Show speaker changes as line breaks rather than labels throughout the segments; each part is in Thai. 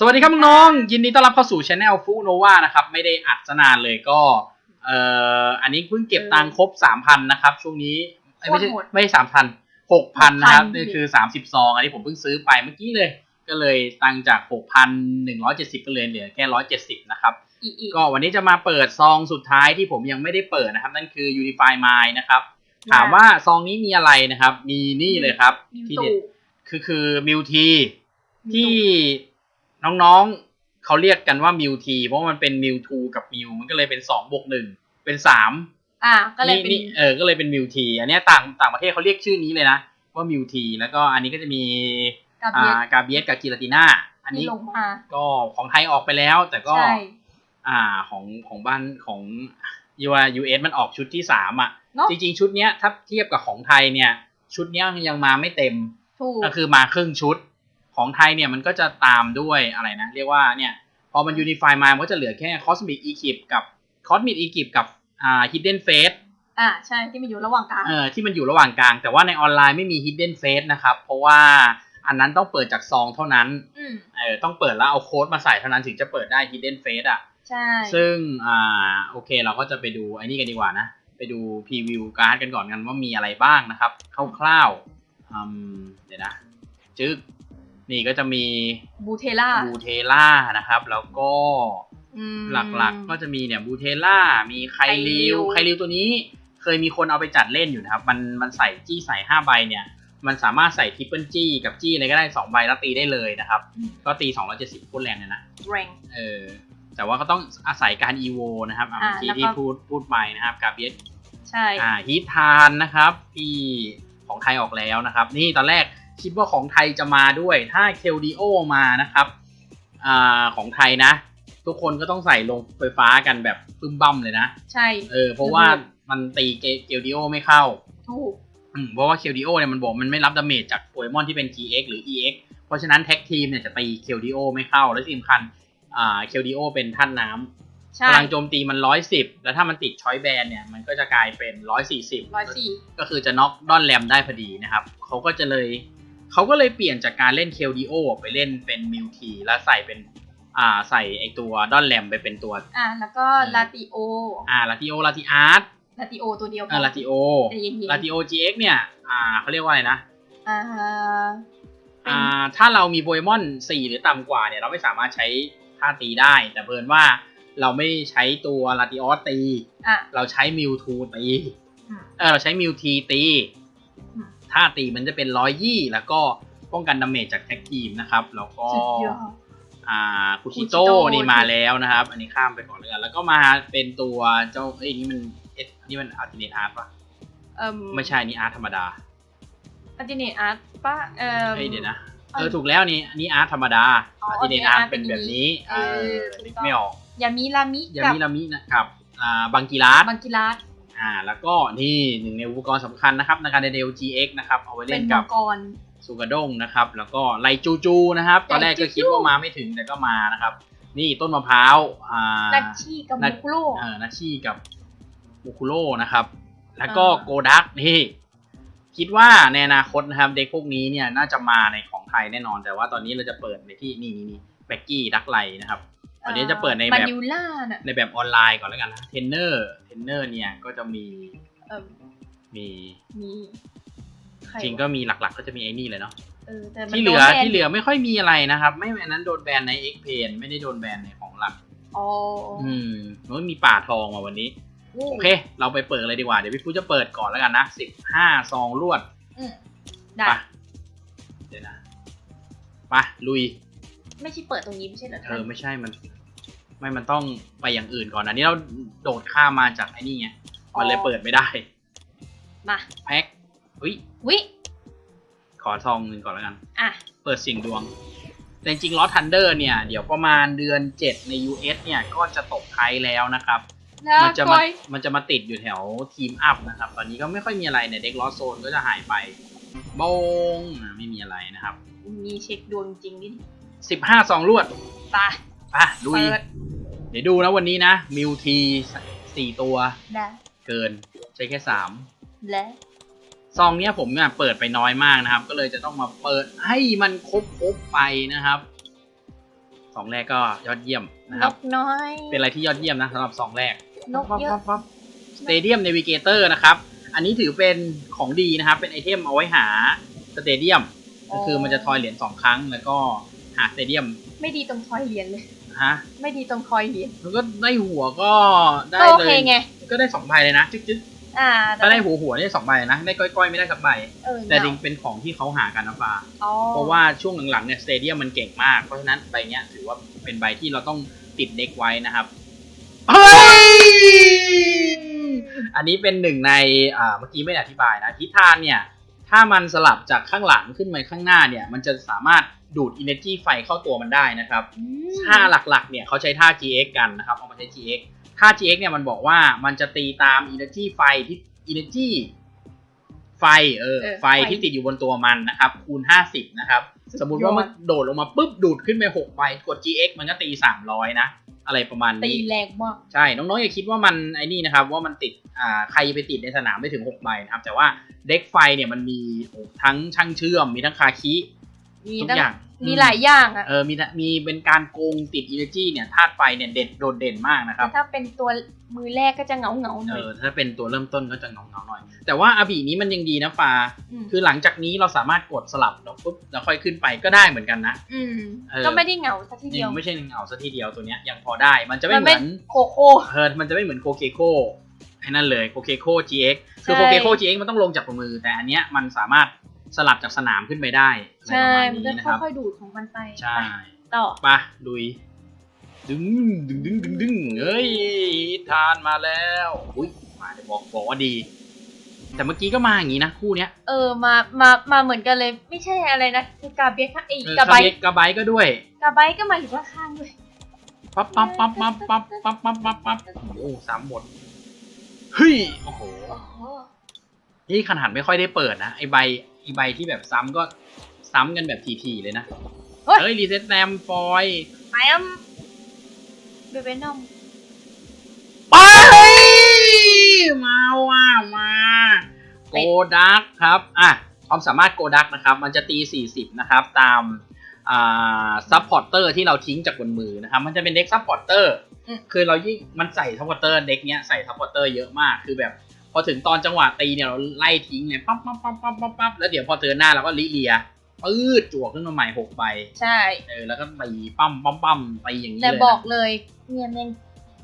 สวัสดีครับน้องๆยินดีต้อนรับเข้าสู่ช anel ฟูโนวานะครับ ไม่ได้อัดซะนานเลยก็เอ่ออันนี้เพิ่งเก็บตังค์ครบสามพันนะครับ ช่วงนี้เอ้ยไม่ใช่
โคตรโหด
ไม่สามพันหกพันนะครับ
6,000
นี่คือสามสิบซองอันนี้ผมเพิ่งซื้อไปเมื่อกี้เลย ก็เลยตังค์จากหกพันหนึ่งร้อยเจ็ดสิบก็เลยเหลือแค่ร้อยเจ็ดสิบนะครับ
อีอี
ก็วันนี้จะมาเปิดซองสุดท้ายที่ผมยังไม่ได้เปิดนะครับ นั่นคือ Unify Mind นะครับ ถามว่าซองนี้มีอะไรนะครับ มีนี่เลยครับ
มิว
ที่
ตู
เด็ด คือคือมิวที
มิวตู
ที่ น้องๆเขาเรียกกันว่ามิวทีเพราะว่ามันเป็นมิวทูกับมิวมันก็เลยเป็นสองบวกหนึ่งเป็นสาม
อะก็เลยเป็น
นี่เออก็เลยเป็นมิวทีอันเนี้ยต่างต่างประเทศเขาเรียกชื่อนี้เลยนะว่ามิวทีแล้วก็อันนี้ก็จะมี
กับ
อ่
เย็า
กาเบียสกับกิลาติน่าอัน
ที่
นี้
ลงมา
ก็ของไทยออกไปแล้ว แต่ก็
ใช่
อ่าของของบ้านของยูยูเอสมันออกชุดที่สามอะ
เนาะ
จริงๆ ชุดเนี้ยถ้าเทียบกับของไทยเนี่ย ชุดเนี้ยยังมาไม่เต็ม
ถูก
ก็คือมาครึ่งชุด ของไทยเนี่ยมันก็จะตามด้วยอะไรนะ เรียกว่าเนี่ยพอมันยูนิฟายมามันก็จะเหลือแค่คอสมิกอีกิปกับคอสมิกอีกิปกับอ่าฮิดเด้นเฟส
อะใช่ที่มันอยู่ระหว่างกลาง
เออที่มันอยู่ระหว่างกลาง แต่ว่าในออนไลน์ไม่มีฮิดเด้นเฟสนะครับ เพราะว่าอันนั้นต้องเปิดจากซองเท่านั้น
อืม
เออต้องเปิดแล้วเอาโค้ดมาใส่เท่านั้นถึงจะเปิดได้ฮิดเด้นเฟสอะ
ใช่
ซึ่งอ่าโอเคเราก็จะไปดูไอ้นี่กันดีกว่านะ ไปดูพรีวิวการ์ดกันก่อนกันว่ามีอะไรบ้างนะครับ คร่าวๆอืมเดี๋ยวนะ จึ๊ก นี่ก็จะมี
บูเทล่า
บูเทล่านะครับ แล้วก็
อืม
หลักๆก็จะมีเนี่ยบูเทล่ามีไคลิว
ไคลิว
ไคลิวตัวนี้เคยมีคนเอาไปจัดเล่นอยู่นะครับ มันมันใส่จี้ใส่ห้าใบเนี่ย มันสามารถใส่ทริปเปิลจี้กับจี้อะไรก็ได้สองใบแล้วตีได้เลยนะครับ
อืม
ก็ตี270พูดแรงเลยนะ
แรง
เออแต่ว่าก็ต้องอาศัยการอีโวนะครับอะ
อ่า
เมื่อกี้
แล้วก็
ที่พูดพูดไปนะครับกาเบียส
ใช่
อ่าฮีทานนะครับที่ของไทยออกแล้วนะครับ นี่ตอนแรก คิดว่าของไทยจะมาด้วย ถ้าเคลดิโอมานะครับอ่าของไทยนะ ทุกคนก็ต้องใส่ลงไฟฟ้ากันแบบปึ้มบั่มเลยนะ
ใช่
เออ เพราะว่ามันตีเกลดิโอไม่เข้า
ถูก
อืมเพราะว่าเคลดิโอเนี่ยมันบอกมันไม่รับดาเมจจากโปเกมอนที่เป็น GX หรือ EX เพราะฉะนั้นแท็กทีมเนี่ยจะตีเคลดิโอไม่เข้า และที่สำคัญอ่าเคลดิโอเป็นท่านน้ำ
ใช่
พลังโจมตีมันร้อยสิบแล้วถ้ามันติดช้อยแบนเนี่ยมันก็จะกลายเป็นร้อยสี่สิบ
ร้อยสี่
ก็คือจะน็อกดอนแรมได้พอดีนะครับเขาก็จะเลย เขาก็เลยเปลี่ยนจากการเล่นเคลดิโอไปเล่นเป็นมิวทีแล้วใส่เป็นอ่าใส่ไอตัวดอนแรมไปเป็นตัว
อะแล้วก็
เออ
ลาติโอ
อ่าลาติโอลาติอาร์ต
ลาติโอตัวเดียวพ
อ่าลาติโอ
ใจเย็นๆ
ลาติโอ GX เนี่ยอ่าเขาเรียกว่าอะไรนะ
อ่าเป็น
อ่าถ้าเรามีโปเกมอนสี่หรือต่ำกว่าเนี่ยเราไม่สามารถใช้ท่าตีได้ แต่เพิ่นว่าเราไม่ใช้ตัวลาติออสตี
อะ
เราใช้มิวทูตี
อืม
เออเราใช้มิวทีตี
อืม
ท่าตีมันจะเป็นร้อยยี่แล้วก็ป้องกันดาเมจจากแท็กทีมนะครับ แล้วก็
สุดยอด
อ่าคุชิ
คุชิ
โต้
โต้
นี่มาแล้วนะครับ อันนี้ข้ามไปก่อนเลยกันแล้วก็มาเป็นตัวเจ้าเอ้ยนี่มันเอ็ดนี่มันอัลติเนตอาร์ตปะ
เอ่ม
ไม่ใช่นี่อาร์ตธรรมดา
อัลติเนตอาร์ตป้าเอ่อ
เอ้ยเดี๋ยวนะ
เอิ่
เอ
ม
อถูกแล้วนี่อันนี้อาร์ตธรรมดา
อ๋อ
อัลติเนตอาร์ต
Alternate Art
เป็นแบบนี้
เออ
นึกไม่ออก
ยามิลามิ
ยา
กับ
มิรามินะครับอ่าบังกีรัส
บังกิรัส
อ่าแล้วก็นี่หนึ่งในอุปกรณ์สำคัญนะครับในการเดล GX นะครับเอาไว้
เป็
เล่
น
น
มั
กั
ง
บ
กร
สุกระด้งนะครับ แล้วก็ไลจูจูนะครับตอนแรกก็
ไลจูจู
คิดว่ามาไม่ถึงแต่ก็มานะครับ นี่ต้นมะพร้าวอ่า
นัชชีกับ
นั
มุ
ช
คุโร่
เออนาชีกับมูคุโร่นะครับ แล้วก็
อ่า
โกดักนี่คิดว่าในอนาคตนะครับเด็กพวกนี้เนี่ยน่าจะมาในของไทยแน่นอน แต่ว่าตอนนี้เราจะเปิดในที่นี่นี่นี่แบ็กกี้ดักไลนะครับ ตอนนี้จะเปิดในแบบ
มานิวล่าน่ะ
ในแบบออนไลน์ก่อนแล้วกันนะเทรนเนอร์เทรนเนอร์เนี่ยก็จะมี
เอ่ม
มี
มีใค
จริงก็มีหลักๆ ก็จะมีไอ้นี่เลยเนาะ
เออแต่มัน
ที่เหลือ
โดนแบน
ที่เหลือไม่ค่อยมีอะไรนะครับ ไม่อันนั้นโดนแบนใน X p a n ไม่ได้โดนแบนในของหลัก
อ๋อ
อืมมันมีป่าทองมาวันนี้โอเค เราไปเปิดเลยดีกว่า เดี๋ยวพี่ฟูจะเปิดก่อนแล้วกันนะสิบห้าซองรวด
อืมได้
ไปเดี๋ยวนะไปลุย
ไม่ใช่เปิดตรงนี้ไม่ใช่เหรอ
เออไม่ใช่มัน ไม่มันต้องไปอย่างอื่นก่อนอันนี้เราโดดข้ามมาจากไอ้นี่ไงมันเลยเปิดไม่ได้
มา
แพ็คอุ้ย
วิ
ขอซองหนึ่งก่อนแล้วกัน
อะ
เปิดเสิ่งดวง แต่จริงๆลอทันเดอร์เนี่ย เดี๋ยวประมาณเดือน7ใน US เนี่ย ก็จะตกไทยแล้วนะครับ
แล้ว
มันจะ
ก
มา
อย
มันจะมาติดอยู่แถวทีมอัพนะครับ ตอนนี้ก็ไม่ค่อยมีอะไรเนี่ย เด็กลอโซนก็จะหายไปบงอะไม่มีอะไรนะครับ
มีเช็คดวงจริงดิ
15ซองรวด
ตา
อะลุย
เปิด
เดี๋ยวดูนะวันนี้นะ มิวทีสี่ตัว
และ
เกิน ใช้แค่สาม
และ
ซองเนี้ยผมเนี่ยเปิดไปน้อยมากนะครับ ก็เลยจะต้องมาเปิดให้มันครบครบๆไปนะครับซสองแรกก็ยอดเยี่ยมนะ
น
ครับ
กน้อย
เป็นอะไรที่ยอดเยี่ยมนะสำหรับสองแรก
นกเยอะ
สเตเดียมเนวิเกเตอร์นะครับ อันนี้ถือเป็นของดีนะครับ เป็นไอเทมเอาไว้หาสเตเดียมก็คือมันจะทอยเหรียญสองครั้งแล้วก็ หาสเตเดียม
ไม่ดีตรงทอยเหรียญเลย
ฮะ
ไม่ดีตรงทอยเหรียญ
แล้วก็ได้หัวก็ได้
ก็โอ
เล
เค
ย
ไง
ก็ได้สองใบเลยนะจึ๊กจึ๊ก
อ่า
ถ้าได้หัวหัวได้สองใบนะได้ก้อยๆไม่ได้สักใบ
เออ
แต่จริงเป็นของที่เขาหากันนะฟ้า
อ๋อ
เพราะว่าช่วงหลังๆเนี่ยสเตเดียมมันเก่งมาก เพราะฉะนั้นใบเนี้ยถือว่าเป็นใบที่เราต้องติดเด็กไว้นะครับ เฮ้ย อันนี้เป็นหนึ่งในอ่าเมื่อกี้ไม่ได้อธิบายนะทิศทานเนี่ย ถ้ามันสลับจากข้างหลังขึ้นมาข้างหน้าเนี่ย มันจะสามารถ ดูด energy ไฟเข้าตัวมันได้นะครับ
อืม
ท่าหลักๆเนี่ยเขาใช้ท่า GX กันนะครับเอามาใช้ GX ท่า GX เนี่ยมันบอกว่ามันจะตีตาม energy ไฟที่ energy ไฟเออ
เออ
ไฟ
ไฟ
ที่ติดอยู่บนตัวมันนะครับ คูณ 50 นะครับ สมมุติว่ามันโดดลงมาปุ๊บดูดขึ้นไป6ใบกด GX มันก็ตี 300 นะ อะไรประมาณ
ตี
นี้
แรงมาก
ใช่ น้องๆอย่าคิดว่ามันไอ้นี่นะครับ ว่ามันติดอ่าใครไปติดในสนามไม่ถึง6ใบนะครับ แต่ว่าเด็กไฟเนี่ยมันมีทั้งช่างเชื่อมมีทั้งคาคิ
มี
ทุก
ตั้ง
อย่าง
มีหลายอย่างอะ
เออมีนะมีเป็นการโกงติด energy เนี่ยธาตุไฟเนี่ยเด็ดโดดเด่นมากนะครับ
แต่ถ้าเป็นตัวมือแรกก็จะเหงาเหงาๆห
เอ
น่อย
อถ้าเป็นตัวเริ่มต้นก็จะเงาเงาๆหน่อย แต่ว่าอาบีนี้มันยังดีนะฟ้า
ม
คือหลังจากนี้เราสามารถกดสลับแล้วปุ๊บแล้วค่อยขึ้นไปก็ได้เหมือนกันนะ
อืม
เออ
ก็ไม่ได้เหงาสักทีเดียว
ยังไม่ใช่เงาซะทีเดียวตัวเนี้ยยังพอได้ มันจะไม่
มัน
เห
ไม่
มือน
โคโค่
เออมันจะไม่เหมือนโคเคโคไอ้นั่นเลยโคเคโค GX คือ
ใช่
โคเคโค GX มันต้องลงจากมือ แต่อันเนี้ยมันสามารถ สลับจากสนามขึ้นไปได้อะไร
ใช่
ประมาณ
มัน
นี้
จะ
นะครับ
ค่อยๆดูดของมันไป
ใช่
ต่อ
ปะลุยดึงดึงดึงดึงดึงเฮ้ยทานมาแล้วอุ้ยมาเดี๋ยวบอกบอกว่าดี แต่เมื่อกี้ก็มาอย่างนี้นะคู่เนี้ย
เออมามามาเหมือนกันเลยไม่ใช่อะไรนะคือกาเบียค่ะไอ้
เออกา
ไบ
คาเบกกาไบก็ด้วย
กาไบก็มาอยู่ข้างๆด้วย
ปั๊บปั๊บปั๊บปั๊บปั๊บปั๊บปั๊บปั๊บปั๊บโอ้สามหมดเฮ้ยโอ้โห
โอ้โห
นี่ขนาดไม่ค่อยได้เปิดนะไอใบไอใบที่แบบซ้ำก็ซ้ำกันแบบทีๆเลยนะ
เฮ้ย
เฮ้ย รีเซ็ตแซมฟอย
แปมเบเบนอม
ไป มาว่ามาโกดักครับ อะความสามารถโกดักนะครับ มันจะตี 40 นะครับ ตามอ่าซัพพอร์เตอร์ที่เราทิ้งจากบนมือนะครับ มันจะเป็นเด็กซัพพอร์เตอร์ คือเรายิ่งมันใส่ซัพพอร์เตอร์เด็กเนี้ยใส่ซัพพอร์เตอร์เยอะมาก คือแบบ พอถึงตอนจังหวะตีเนี่ยเราไล่ทิ้งเนี่ยปั๊บปั๊บปั๊บปั๊บปั๊บปั๊บแล้วเดี๋ยวพอเตือนหน้าเราก็ลิเลียปื้ดจั่วขึ้นมาใหม่หกใบ
ใช่
เออแล้วก็ตีปั๊มปั๊มปั๊มตีอย่างนี้
แต่
เลย
บ
นะ
อกเลยเนี่ยแม่ง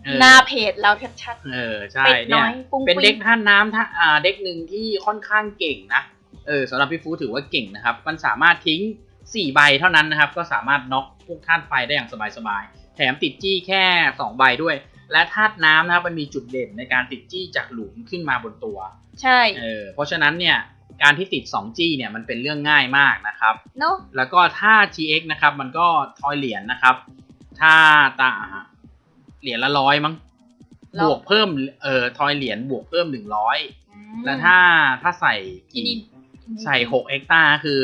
เออ
หน้าเพจเราชัด
เออ
ๆ
ใช่
เป็ด
เนี่
น้
ย
อยปุ้ง
เป็น
ปิ้
เด็ก
ง
ท่าน้ำท่าอ่าเด็กหนึ่งที่ค่อนข้างเก่งนะ เออสำหรับพี่ฟูถือว่าเก่งนะครับ มันสามารถทิ้ง 4 ใบเท่านั้นนะครับ ก็สามารถน็อกพวกธาตุไฟได้อย่างสบายๆ แถมติดจี้แค่ 2 ใบด้วย และธาตุน้ำนะครับมันมีจุดเด่นในการติดจี้จากหลุมขึ้นมาบนตัว
ใช่
เออเพราะฉะนั้นเนี่ยการที่ติด 2 จี้เนี่ยมันเป็นเรื่องง่ายมากนะครับ
เนาะ
แล้วก็ถ้า GX นะครับมันก็ทอยเหรียญนะครับ ถ้าตาเหรียญละร้อยมั้งบวกเพิ่มเอ่อทอยเหรียญบวกเพิ่มหนึ่งร้อย
อืม
แล้วถ้าถ้าใส่
ทีนี้
ใส่หกเอ็กตาคือ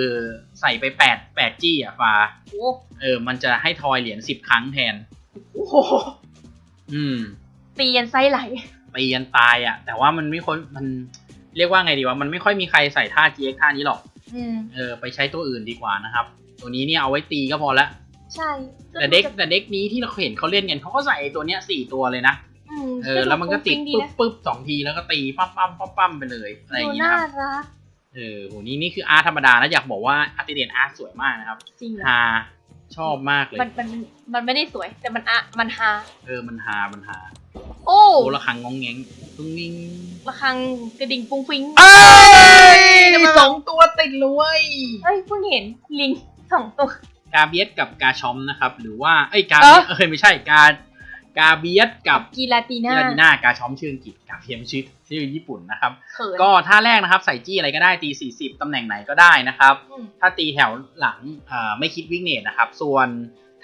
ใส่ไปแปดแปดจี้อะฟ้า
โอ้
เออมันจะให้ทอยเหรียญสิบครั้งแทน
โอ้โห
อืม
ตียันไส้ไหล
ตีกันตายอะ แต่ว่ามันไม่ค่อยมันเรียกว่าไงดีวะมันไม่ค่อยมีใครใส่ท่า GX ท่านี้หรอก
อืม
เออไปใช้ตัวอื่นดีกว่านะครับ ตัวนี้เนี่ยเอาไว้ตีก็พอละ
ใช่
แต่เด็กแต่เด็กนี้ที่เราเห็นเขาเล่นกันเขาก็ใส่ไอ้ตัวเนี้ยสี่ตัวเลยนะ
อืม
เออ แล้วมันก็ติด
ฟุ้งฟิ้ง
ปุ๊บปุ๊บสองทีแล้วก็ตีปั๊มปั๊มปั๊มปั๊มไปเลยอะไรอ
ดู
ย่างงี้
น่า
นะครับ
รัก
เออโหนี่นี่คืออาร์ตธรรมดานะอยากบอกว่าอาร์ติเดนอาร์ตสวยมากนะครับ
จริงเหรอ
ฮา ชอบมากเลย
มันมันมันไม่ได้สวย แต่มันอะมันฮา
เออมันฮามันฮา
โอ้
โอ้ระคังงองแงงตุ้งนิ้ง
ระฆังกระดิ่งปุ้งฟิ้ง
เอ้ย
ทำไม
สองตัวติดเลยเว้ย
เฮ้ยเพิ่งเห็นลิงสองตัว
กาเบียสกับกาชอมนะครับ หรือว่าเอ้ยกา
เอ้
เบี
อ
ยสเอ้ยไม่ใช่กา กาเบียสกับ
กีลาตีน่า
ลาดิน่ากาชอมชื่ออังกฤษกาเพียมชื่อชื่อญี่ปุ่นนะครับ
เขิน
ก็ท่าแรกนะครับใส่จี้อะไรก็ได้ตี 40 ตำแหน่งไหนก็ได้นะครับ
อืม
ถ้าตีแถวหลังอ่าไม่คิดวิ่งเนตนะครับ ส่วน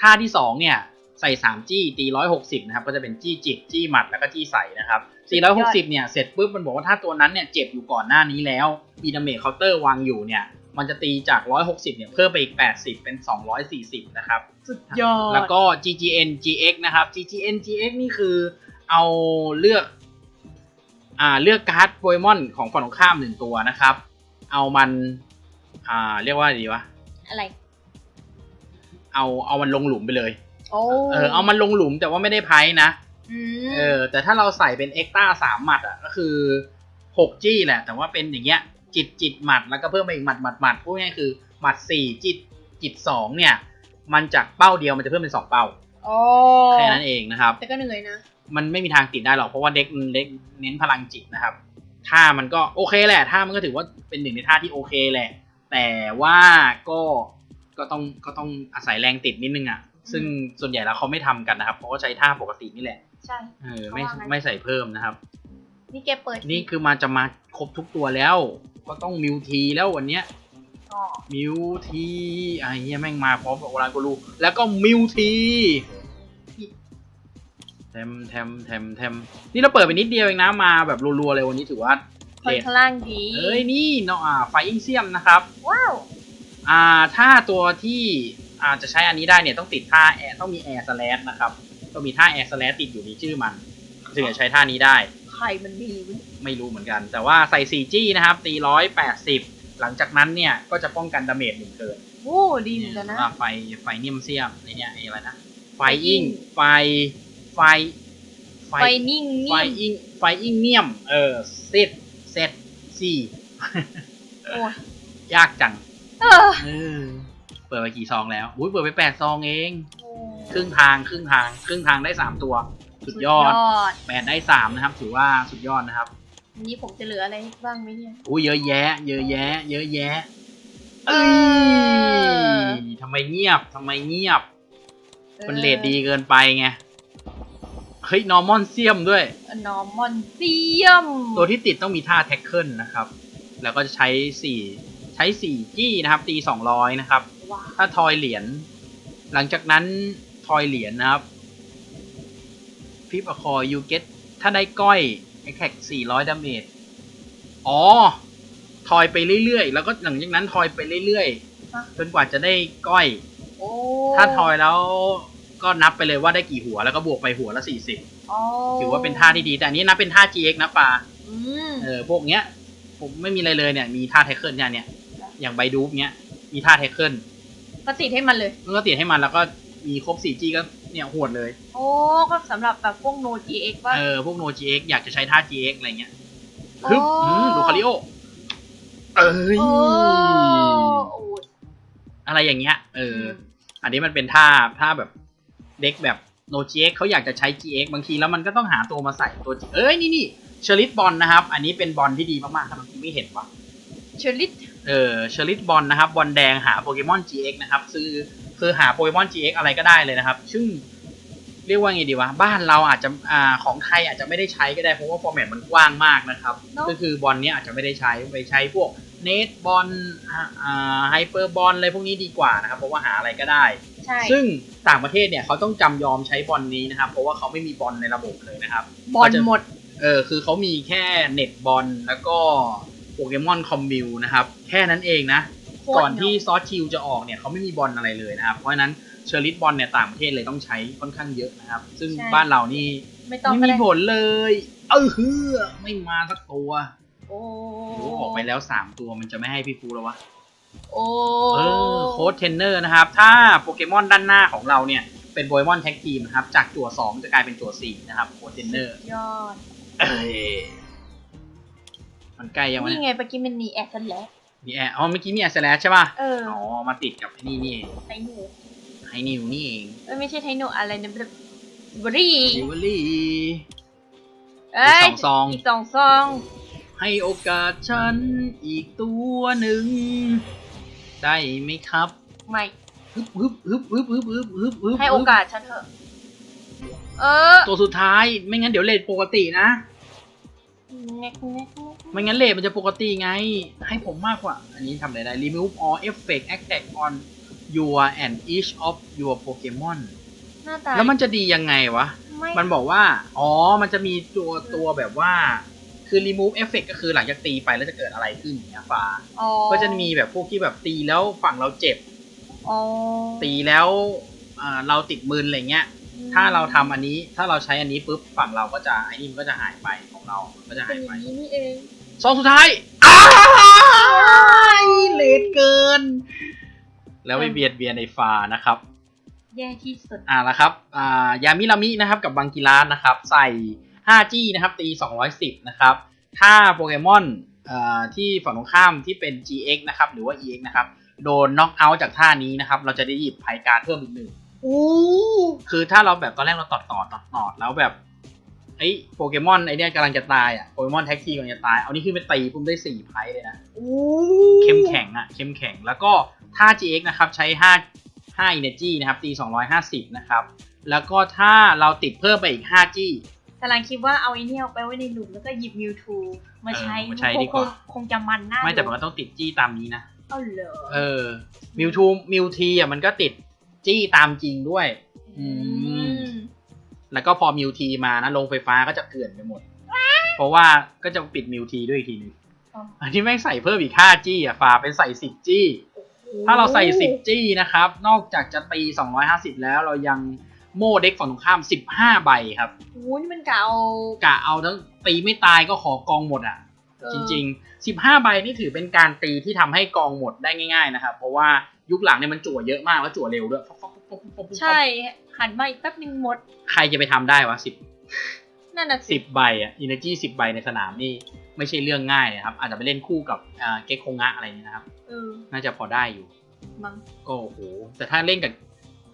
ท่าที่ 2 เนี่ยใส่ 3 จี้ตี 160 นะครับ ก็จะเป็นจี้จิกจี้หมัดแล้วก็จี้ใส่นะครับ 460 เนี่ย เสร็จปุ๊บมันบอกว่าถ้าตัวนั้นเนี่ยเจ็บอยู่ก่อนหน้านี้แล้วมีดาเมจเคาน์เตอร์วางอยู่เนี่ย มันจะตีจาก 160 เนี่ย เพิ่มไปอีก 80 เป็น 240 นะครับ
สุดยอด
แล้วก็ GGN GX นะครับ GGN GX นี่คือเอาเลือก อ่า เลือกการ์ดโปเกมอนของฝั่งตรงข้ามหนึ่งตัวนะครับ เอามัน อ่า เรียกว่าอะไรดีวะ
อะไร
เอา เอามันลงหลุมไปเลย
โอ้
เออ เอามันลงหลุมแต่ว่าไม่ได้ไพ่นะ
อืม
เออ แต่ถ้าเราใส่เป็นเอ็กต้าสามหมัดอะ ก็คือหกจี้แหละ แต่ว่าเป็นอย่างเงี้ย จิตจิตหมัดแล้วก็เพิ่มไปอีกหมัดหมัดหมัดพูดง่ายๆคือหมัดสี่จิตจิตสองเนี่ย มันจากเป้าเดียวมันจะเพิ่มเป็นสองเป้า
โอ้
แค่นั้นเองนะครับ
แต่ก็เหนื่อยนะ
มันไม่มีทางติดได้หรอกเพราะว่าเด็กเด็กเน้นพลังจิตนะครับท่ามันก็โอเคแหละท่ามันก็ถือว่าเป็นหนึ่งในท่าที่โอเคแหละ แต่ว่าก็ก็ต้องก็ต้องอาศัยแรงติดนิดนึงอะซึ่งส่วนใหญ่แล้วเขาไม่ทำกันนะครับเขาก็ใช้ท่าปกตินี่แหละ
ใช่
เออไม่
เขาว่างั้น
ไม่ใส่เพิ่มนะครับ
นี่แกเปิด
นี่คือมาจะมาครบทุกตัวแล้ว ก็ต้องมิวทีแล้ววันเนี้ย
อ๋อ
มิวทีไอ้เหี้ยแม่งมาพร้อมกับโอรานกูรูแล้วก็มิวทีแทมแทมแทมแทมนี่เราเปิดไปนิดเดียวเองนะมาแบบรัวๆเลยวันนี้ถือว่า
คน
เด็ด
ข้างล่างดี
เอ้ยนี่เนาะอ่าไฟอิงเซียมนะครับ
ว้าว
อ่าถ้าตัวที่อาจจะใช้อันนี้ได้เนี่ยต้องติดท่าแอร์ต้องมีแอร์สแลชนะครับต้องมีท่าแอร์สแลชติดอยู่ในชื่อมันถึงจะใช้ท่านี้ได้
ไข่มันดีเว้ย
ไม่รู้เหมือนกัน แต่ว่าใส่ 4G นะครับ ตี180หลังจากนั้นเนี่ยก็จะป้องกันดาเมจหนึ่งเทิร์น
โอ้ดีเหมือนกันนะ
ว่าไฟไฟเนียมเซียมไอเนี่ยไออะไรนะไฟ
ไฟอิ้
อิง
ง
ไฟไฟไฟ
ไฟนิ่ง
ไฟ
นิ่ม
อิงไฟอิงเนียมเออเซตเซตสี่
โอ้ย
ยากจัง
เออ
เออเปิดไปกี่ซองแล้วอุ้ยเปิดไปแปดซองเอง
โอ้
ครึ่งทางครึ่งทาง ครึ่งทางได้สามตัว สุดยอด
ด
แปดได้สามนะครับ ถือว่าสุดยอดนะครับ
วันนี้ผมจะเหลืออะไรบ้างไหมเนี่ย
อุ้ยเยอะแยะ เยอะแยะ เยอะแยะ เอ้ยทำไมเงียบทำไมเงียบ มันเลดดีเกินไปไง เฮ้ย นอร์มอนเซียมด้วย
นอร์มอนเซียม
ตัวที่ติดต้องมีท่าแท็กเกิลนะครับ แล้วก็จะใช้สี่ใช้สี่จี้นะครับ ตีสองร้อยนะครับ
ว้าว
ถ้าทอยเหรียญ หลังจากนั้นทอยเหรียญนะครับฟิปอคอยูเกตถ้าได้ก้อย ไอแท็กสี่ร้อยดาเมจ อ๋อ ทอยไปเรื่อยๆ แล้วก็หลังจากนั้นทอยไปเรื่อยๆ จนกว่าจะได้ก้อย
โอ้
ถ้าทอยแล้วก็นับไปเลยว่าได้กี่หัวแล้วก็บวกไปหัวละสี่สิบ
อ๋อ
ถือว่าเป็นท่าที่ดี แต่อันนี้นับเป็นท่า GX นะปา
อืม
เออ พวกเนี้ย ผมไม่มีอะไรเลยเนี่ย มีท่าไทเคิลเนี่ยเนี่ย อย่างไบดูปเนี้ย มีท่าไทเคิล
ก็ติดให้มันเลย
มันก็ติดให้มันแล้วก็มีครบ 4G ก็ เนี่ยหวดเลย
โอ้ก็สำหรับแบบพวกโน GX ว่า
เออพวก No GX อยากจะใช้ท่า GX อะไรเงี้ยฮึบ
โอ้
อืมดูคาริโอเอ้ย
โอ้โอ้ย
อะไรอย่างเงี้ยเออ
ม
อันนี้มันเป็นท่าท่าแบบเด็กแบบ No GX เขาอยากจะใช้ GX บางทีแล้วมันก็ต้องหาตัวมาใส่ตัว G เอ้ยนี่นี่เชลิตบอลนะครับ อันนี้เป็นบอลที่ดีมากๆทำไมคุณไม่เห็นวะ
เชอริต
เออเชลิตบอลนะครับบอลแดงหาโปเกมอน GX นะครับ ซื้อ คือหาโปเกมอน GX อะไรก็ได้เลยนะครับ ซึ่งเรียกว่าไงดีวะ บ้านเราอาจจะอ่าของไทยอาจจะไม่ได้ใช้ก็ได้เพราะว่าฟอร์แมตมันกว้างมากนะครับก็คือบอลเนี้ยอาจจะไม่ได้ใช้ไปใช้พวกเนตบอลอ่าไฮเปอร์บอลอะไรพวกนี้ดีกว่านะครับ เพราะว่าหาอะไรก็ได้
ใช่
ซึ่งต่างประเทศเนี่ยเขาต้องจำยอมใช้บอลนี้นะครับ เพราะว่าเขาไม่มีบอลในระบบเลยนะครับ
บอลหมด
เออคือเขามีแค่เน็ตบอลแล้วก็โปเกมอนคอมบิวนะครับ แค่นั้นเองนะ
โคตร
ก่อนที่ซอสชิลจะออกเนี่ยเขาไม่มีบอลอะไรเลยนะครับ เพราะฉะนั้นเชอร์ลิตบอลเนี่ยต่างประเทศเลยต้องใช้ค่อนข้างเยอะนะครับ ซึ่ง
ใช่
บ้านเรานี่
ไม่ต้อง
ไม่
ก็
มี
ได้
ผลเลย เออเฮือไม่มาสักตัว
โอ้
โอ้ออกไปแล้วสามตัวมันจะไม่ให้พี่ฟูแล้ววะ
โอ้
เออโค้ดเทรนเนอร์นะครับ ถ้าโปเกมอนด้านหน้าของเราเนี่ย เป็นโปเกมอนแท็กทีมนะครับ จากตัว2จะกลายเป็นตัว4นะครับโค้ดเทรนเนอร์
ยอด
เอ้ยมันใกล้ยังวะ
นี่
เนี่ย
ไงเมื่อกี้มันมีแอดแล้ว
มีแอร์อ๋อเมื่อกี้มีแอร์สแลชใช่ป่ะ
เออ
อ๋อมาติดกับไอ้นี่นี่เอง
ไทโน
ไฮนิวนี่เอง
เอ้ยไม่ใช่ไทโนอะไรนะแบบบรี
ดิวอรี่
เอ้ย
อีกสองซอง
อีกสองซอง
ให้โอกาสฉันอีกตัวหนึ่ง ได้ไหมครับ
ไม่
ฮึบฮึบฮึบฮึบฮึบฮึบฮึบฮึบ
ให้โอกาสฉันเถอะ เออ
ตัวสุดท้ายไม่งั้นเดี๋ยวเลทปกตินะ
แงกแงกแงก
ไม่งั้นเลทมันจะปกติไง ให้ผมมากกว่า อันนี้ทำอะไรได้ remove all effect attack on your and each of your Pokemon
หน้าตา
แล้วมันจะดียังไงวะ
ไม่
มันบอกว่า อ๋อ มันจะมีตัวตัวแบบว่า คือ remove effect ก็คือหลังจากตีไปแล้วจะเกิดอะไรขึ้นอย่างเงี้ยฟ้า
อ๋อ
ก็จะมีแบบพวกที่แบบตีแล้วฝั่งเราเจ็บ
อ๋อ
ตีแล้วอ่าเราติดมืนอะไรเงี้ย ถ้าเราทำอันนี้ ถ้าเราใช้อันนี้ปุ๊บฝั่งเราก็จะไอ้นี่มันก็จะหายไปของเรา มันก็จะ
เป็
หานย
อ
ไป
ย่างนี้นี่เอง
ซองสุดท้ายอ้ายเลทเกิน แล้วไปเบียดเบียนไอ้ฟ้านะครับ
แย่ที่สุด
อ่าละครับ อ่ายามิรามินะครับกับบังกิรัสนะครับ ใส่ 5G นะครับ ตี 210 นะครับ ถ้าโปเกมอนอ่าที่ฝั่งตรงข้ามที่เป็น GX นะครับ หรือว่า EX นะครับ โดนน็อกเอาท์จากท่านี้นะครับ เราจะได้หยิบไพการ์ดเพิ่มอีกหนึ่ง
อู้
คือถ้าเราแบบตอนแรกเราตอดต่อตอดตอดแล้วแบบ ไอ้โปเกมอนไอเนี้ยกำลังจะตายอะโปเกมอนแท็กทีกำลังจะตาย เอานี่ขึ้นไปตีปุ๊บได้สี่ไพเลยนะ
อู้
เข้มแข็งอะเข้มแข็งแล้วก็ถ้า GX นะครับใช้5 5 Energy นะครับตี250นะครับ แล้วก็ถ้าเราติดเพิ่มไปอีก 5G
กำลังคิดว่าเอาไอ้เนี่ยไปไว้ในหลุมแล้วก็หยิบมิวทูมาใช้
เออมาใช้ดีกว่า
คงคงจะมันหน้า
ไม่แต่มัน
ดู
ก็ต้องติดจี้ตามนี้นะ
เอาเหรอ
เออมิวทูมิวทีอะมันก็ติดจี้ตามจริงด้วย อืม แล้วก็พอมิวทีมานะโรงไฟฟ้าก็จะเกลื่อนไปหมด เพราะว่าก็จะปิดมิวทีด้วยอีกทีนึง
อ๋อ
อันนี้แม่งใส่เพิ่มอีก 5G อะฝาเป็นใส่ 10G ถ้าเราใส่ 10G นะครับ นอกจากจะตี250แล้วเรายังโม่เด็กฝั่งตรงข้าม15ใบครับ
โอ้ยนี่มันกะเอา
กะเอาทั้งตีไม่ตายก็ขอกองหมดอะ
เออ
จริงๆ15ใบนี่ถือเป็นการตีที่ทำให้กองหมดได้ง่าย ๆ นะครับ เพราะว่ายุคหลังเนี่ยมันจั่วเยอะมากแล้วจั่วเร็วด้วย
ใช่ หันมาอีกแป๊บนึงหมด
ใครจะไปทำได้วะ10
นั่นน่ะสิ
10ใบอะ Energy 10ใบในสนามนี่ไม่ใช่เรื่องง่ายเลยครับ อาจจะไปเล่นคู่กับอ่าเก็กโคงะอะไรอย่างเงี้ยนะครับ
เออ
น่าจะพอได้อยู่
มั้ง
ก็โอ้โหแต่ถ้าเล่นกับ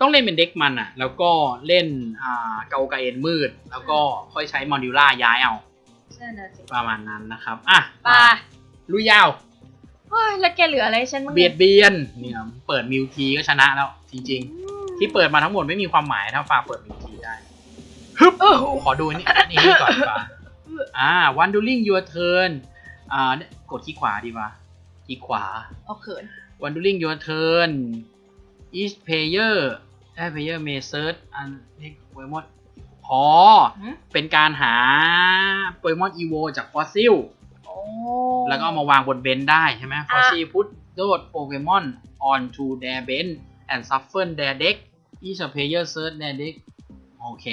ต้องเล่นเป็นเด็กมันอะ แล้วก็เล่นอ่าเกากาเอ็นมืด แล้วก็ค่อยใช้มอนิล่าย้ายเอา
นั่นน่ะสิ
ประมาณนั้นนะครับอะ
ไป่า
ลุยยาว
เฮ้ยแล้วแกเหลืออะไรให้ฉันบ้าง
เบียด
นี่
เบียนเนี่ยเปิดมิวทีก็ชนะแล้วจริงๆ ที่เปิดมาทั้งหมดไม่มีความหมายถ้าฟ้าเปิดมิวทีได้ฮึบขอดูนี่นี่นี่ก่อนฟ้าอ่าวันดูลิงยูเทิร์นอ่ากดขี้ขวาดีป่ะขี้ขวา
เอาเขิน
วันดูลิงยูเทิร์น each player ได้ player may search อันนี้โปเกมอนพอ
หืม
เป็นการหาโปเกมอนอีโวจากฟอสซิล
โอ้
แล้วก็เอามาวางบนเบนซ์ได้ใช่ไหมฟอสซิลพุทโดดโปเกมอน onto their bench and shuffle their deck each player search their deck โอเค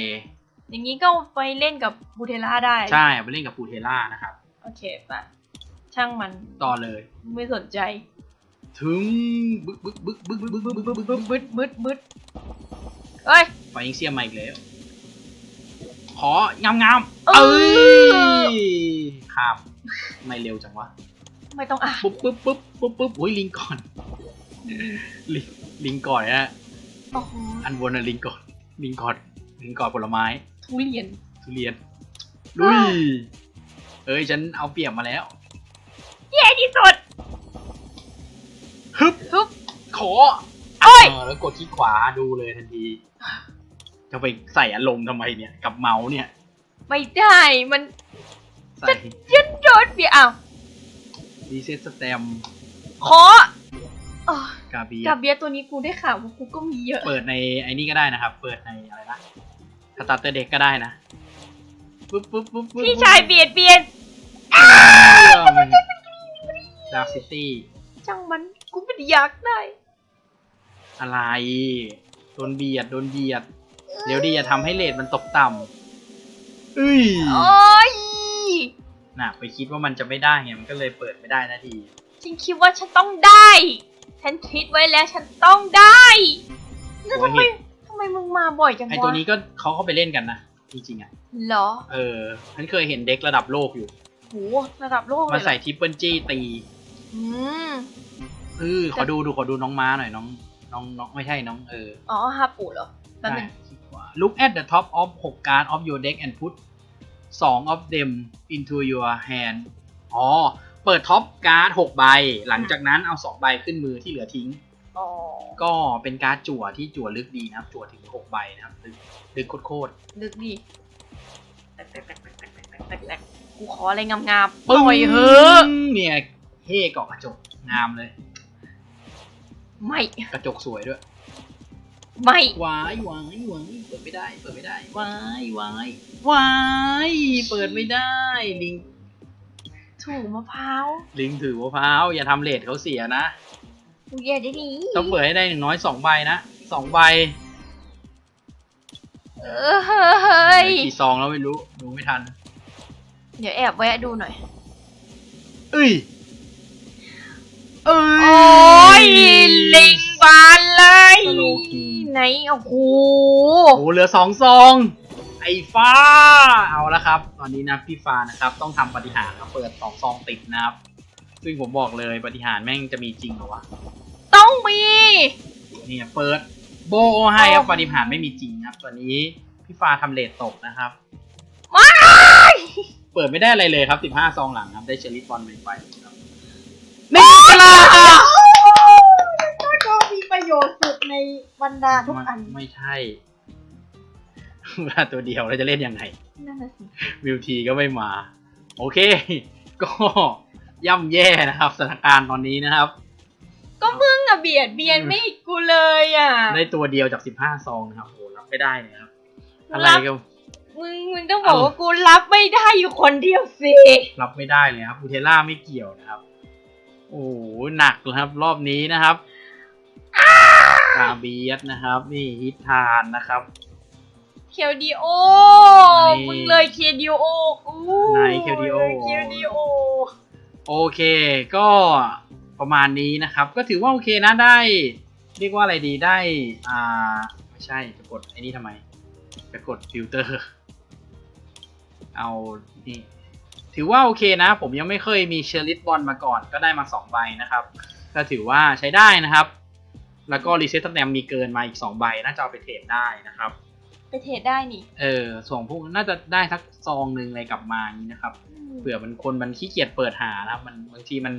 อย่างนี้ก็ไปเล่นกับบูเทล่าได้
ใช่เอาไปเล่นกับปูเทล่านะครับ
โอเคป่ะช่างมัน
ต่อเลย
ไม่สนใจ
ถึงบึกบึกบึกบึกบึกบึกบึกบึกบึก
บึดบึดบึดเอ้ย
ไฟยิงเซียมมาอีกแล้ว ของามงาม
เอ
เอ้
อ
ยข้ามไม่เร็วจังวะ
ไม่ต้องอ่าน
ปุ๊บปุ๊บปุ๊บปุ๊บปุ๊บอุ้ยลิงก่อน ลิงลิงก่อนนะ
โอ้โห
อันบนน่ะลิงก่อนลิงก่อนลิงก่อนผลไม้
ทุเรียน
ทุเรียนลุยเอ้ยฉันเอาเปรียบมาแล้ว
แย่ที่สุด
ฮึบ
ฮึบ
ขอ
เอ้ย
เออแล้วกดที่ขวาดูเลยทันทีจะไปใส่อารมณ์ทำไมเนี่ย กับเมาส์เนี่ย
ไม่ได้มัน
ใส่
ยันโดนเบียร์อ้าว
รีเซ็ตสแตม
ขอเอ้อ กา
เบีย
กับเบียร์ตัวนี้กูได้ข่าวว่ากูก็มีเยอะ
เปิดในไอ้นี่ก็ได้นะครับ เปิดในอะไรนะสตาร์เตอร์เด็กก็ได้นะปุ๊บปุ๊บปุ๊บปุ๊บ
พี่ชายเบียดเบียน
ดาร์ซิตี้
จังมันกูไม่ได้อยากได้
อะไร โดนเบียด โดนเบียด เดี๋ยวดีอย่าทำให้เลทมันตกต่ำเอ้ย
โอ้ย
น่ะ ไปคิดว่ามันจะไม่ได้ไง มันก็เลยเปิดไม่ได้นาที
ฉันคิดว่าฉันต้องได้ ฉันคิดไว้แล้วฉันต้องได้แล้ว
โอ้ย
ทำไมทำไมมึงมาบ่อยจังวะ
ไอตัวนี้ก็เขาเข้าไปเล่นกันนะจริงๆอะ
เหรอ
เออฉันเคยเห็นเด็กระดับโลกอยู่
โหระดับโลกเลย
มา
เหรอ
ใส่ทริปเปิลจี้ตี
อืม
เออขอดูดูขอดูน้องม้าหน่อยน้อง น้องน้องไม่ใช่น้องเออ
อ๋อฮาปูเหรอแป๊บนึง
Look at the top of 6 card of your deck and put 2 of them into your hand อ๋อ เปิดท็อปการ์ด6ใบ หลังจากนั้นเอา2ใบขึ้นมือที่เหลือทิ้ง
อ๋อ
ก็เป็นการ์ดจั่วที่จั่วลึกดีนะครับ จั่วถึง6ใบนะครับ ลึกลึกโคตร
ลึกดีกูขออะไรงามๆ
ๆ
ปล่อยเห
ปึ้
อะ
งเนี่ยเท่เกาะกระจกงามเลย
ไม่
กระจกสวยด้วย
ไม่
วายวายวายเปิดไม่ได้ เปิดไม่ได้วายวายวายเปิดไม่ได้ลิง
ถูกมะพร้าว
ลิงถือมะพร้าวอย่าทำเลทเขาเสียนะ
กูแย่ได้ดี
ต้องเปิดให้ได้อย่างน้อยสองใบนะสองใบ
เออเฮ้ย
กี่ซองแล้วไม่รู้ดูไม่ทัน
เดี๋ยวแอบแวะดูหน่อย
เอ้ยเอ้ย
โอ้ย ลิงบานเลย
สโลว์คิง
ไหน โอ้โห
โอ้เหลือสองซองไอ้ฟ้า เอาละครับ ตอนนี้นะพี่ฟ้านะครับ ต้องทำปฏิหารย์ครับเปิดสองซองติดนะครับ ซึ่งผมบอกเลยปฏิหารย์แม่งจะมีจริงเหรอวะ
ต้องมี
เนี่ยเปิดโบให้ครับปฏิหารย์ไม่มีจริงครับ ตอนนี้พี่ฟ้าทำเลทตกนะครับ
ว้าย
เปิดไม่ได้อะไรเลยครับสิบห้าซองหลังครับ ได้เชอรี่บอลไปไปครับนี่ล่ะ
ก็มีประโยชน์สุดในบรรดาทุกอัน
ไม่ใช่ เวลาตัวเดียวเราจะเล่นยังไง
นั่นน่ะสิ
วิวทีก็ไม่มา โอเค ก็ย่ำแย่นะครับสถานการณ์ตอนนี้นะครับ
ก็มึงอะเบียดเบียนไม่ให้กูเลยอะ
ได้ตัวเดียวจากสิบห้าซองนะครับโอ้รับไม่ได้เลยครับ อะไร
รับ
ก็
มึงมึงต้องบอกว่ากูรับไม่ได้อยู่คนเดียวสิ
รับไม่ได้เลยครับบูเทล่าไม่เกี่ยวนะครับ โอ้โหหนักเลยครับรอบนี้นะครับกาเบียสนะครับ นี่ฮิตทานนะครับ
เคียวดีโอ
นี่
มึงเลยเคียวดีโอกู
ไหน KDO
เคียวดีโอ
โอเคก็ประมาณนี้นะครับ ก็ถือว่าโอเคนะได้ เรียกว่าอะไรดีได้ อ่า ไม่ใช่จะกดไอ้นี่ทำไม จะกดฟิลเตอร์ เอานี่ถือว่าโอเคนะ ผมยังไม่เคยมีเชอร์ลิตบอลมาก่อน ก็ได้มาสองใบนะครับ ก็ถือว่าใช้ได้นะครับ แล้วก็รีเซ็ตตำแหน่งมีเกินมาอีกสองใบน่าจะเอาไปเทรดได้นะครับ
ไปเทรดได้นี่
เออส่งพวกน่าจะได้สักซองหนึ่งอะไรกลับมาอย่างนี้นะครับเผื่อมันคนมันขี้เกียจเปิดหานะครับ มันบางทีมัน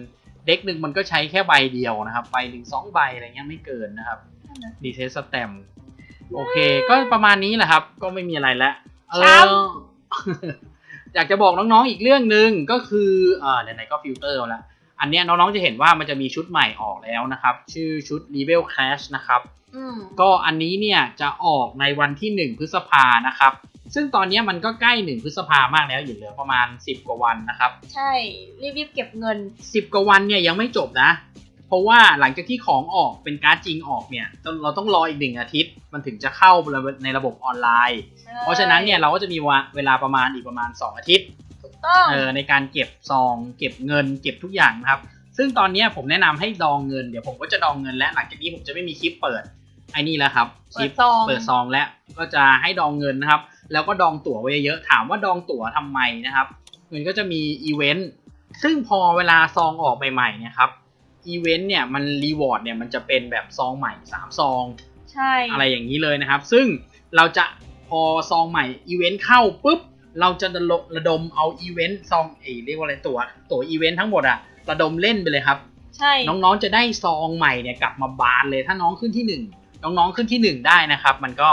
เด็กหนึ่งมันก็ใช้แค่ใบเดียวนะครับใบหนึ่งสองใบอะไรเงี้ยไม่เกินนะครับ
นั่นน่ะ
ดีเทสแตมโอเค ก็ประมาณนี้แหละครับ ก็ไม่มีอะไรแล้วเอ
ครับ
ออยากจะบอกน้องๆอีกเรื่องหนึ่งก็คืออ่าไหนๆก็ฟิลเตอร์แล้ว อันเนี้ยน้องๆจะเห็นว่ามันจะมีชุดใหม่ออกแล้วนะครับ ชื่อชุด Level Clash นะครับ
อืม
ก็อันนี้เนี่ยจะออกในวันที่ 1 พฤษภานะครับ ซึ่งตอนนี้มันก็ใกล้ 1 พฤษภามากแล้วอยู่เหลือประมาณ 10 กว่าวันนะครับ
ใช่รีบๆเก็บเงิน
10 กว่าวันเนี่ยยังไม่จบนะ เพราะว่าหลังจากที่ของออกเป็นการ์ดจริงออกเนี่ยต้องเราต้องรออีกหนึ่งอาทิตย์ มันถึงจะเข้าในระบบออนไลน์ เพราะฉะนั้นเนี่ยเราก็จะมีเวลาประมาณอีกประมาณ 2 อาทิตย์
ถูก ต้อง
เออในการเก็บซอง เก็บเงิน เก็บทุกอย่างนะครับ ซึ่งตอนเนี้ยผมแนะนำให้ดองเงินเดี๋ยวผมก็จะดองเงินและหลังจากนี้ผมจะไม่มีคลิปเปิดไอ้นี่แล้วครับค
เปิ
ลิ
ด
ป
ซอง
เปิดซองแล้วก็จะให้ดองเงินนะครับ แล้วก็ดองตั๋วไว้เยอะๆถามว่าดองตั๋วทำไมนะครับเงินก็จะมีอีเวนต์ซึ่งพอเวลาซองออกใหม่ๆเนี่ยครับอีเวนต์เนี่ยมันรีวอร์ดเนี่ยมันจะเป็นแบบซองใหม่สามซอง
ใช่
อะไรอย่างนี้เลยนะครับ ซึ่งเราจะพอซองใหม่อีเวนต์เข้าปุ๊บ เราจะระดมเอาอีเวนต์ซองเอยเรียกว่าอะไรตัวตัวอีเวนต์ทั้งหมดอะระดมเล่นไปเลยครับ
ใช่
น้องๆจะได้ซองใหม่เนี่ยกลับมาบานเลยถ้าน้องขึ้นที่หนึ่งน้องๆขึ้นที่หนึ่งได้นะครับ มันก็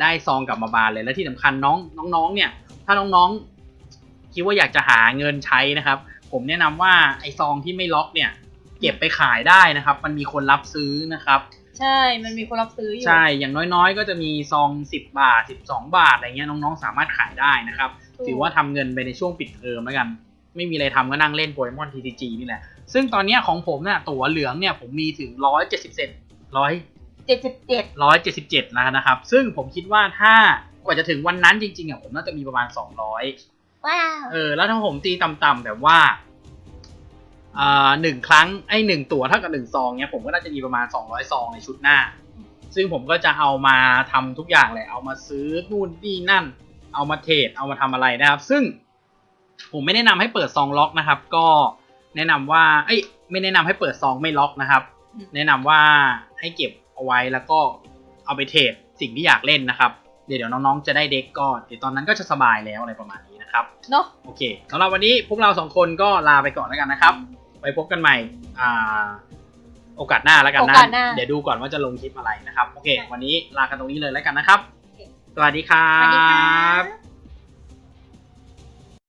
ได้ซองกลับมาบานเลยและที่สำคัญน้องน้องๆเนี่ย ถ้าน้องๆคิดว่าอยากจะหาเงินใช้นะครับ ผมแนะนำว่าไอซองที่ไม่ล็อกเนี่ย เก็บไปขายได้นะครับ มันมีคนรับซื้อนะครับ
ใช่ มันมีคนรับซื้ออยู่
ใช่ อย่างน้อยๆ ก็จะมีซอง10 บาท 12 บาทอะไรเงี้ยน้องๆ สามารถขายได้นะครับ
ถูก
ถือว่าทำเงินไปในช่วงปิดเทอมแล้วกัน ไม่มีอะไรทำก็นั่งเล่นโปเกมอน TCG นี่แหละ ซึ่งตอนเนี้ยของผมเนี่ยตั๋วเหลืองเนี่ยผมมีถึง177 100
เจ็ดสิบเจ็ด
177แล้วนะครับ ซึ่งผมคิดว่าถ้ากว่าจะถึงวันนั้นจริงๆอะผมน่าจะมีประมาณ200
ว้าว
เออ แล้วถ้าผมตีต่ำๆแบบว่าอ่า หนึ่งครั้งไอ้หนึ่งตั๋วเท่ากับหนึ่งซองเนี่ยผมก็น่าจะมีประมาณ 200 ซองในชุดหน้า ซึ่งผมก็จะเอามาทำทุกอย่างเลยเอามาซื้อนู่นนี่นั่น เอามาเทรดเอามาทำอะไรนะครับ ซึ่งผมไม่แนะนำให้เปิดซองล็อกนะครับ ก็แนะนำว่าเอ้ยไม่แนะนำให้เปิดซองไม่ล็อกนะครับ แนะนำว่าให้เก็บเอาไว้แล้วก็เอาไปเทรดสิ่งที่อยากเล่นนะครับเดี๋ยวเดี๋ยวน้องๆจะได้เด็กก็เดี๋ยวตอนนั้นก็จะสบายแล้วอะไรประมาณนี้นะครับ
เนาะ
โอเคสำหรับวันนี้พวกเราสองคนก็ลาไปก่อนแล้วกันนะครับ ไปพบกันใหม่อ่าโอกาสหน้าแล้วกันนะ
โอกาสหน้า
เดี๋ยวดูก่อนว่าจะลงคลิปอะไรนะครับ โอเค วันนี้ลากันตรงนี้เลยแล้วกันนะครับ สวัสดีครั
สวัสดีค่ะ
บ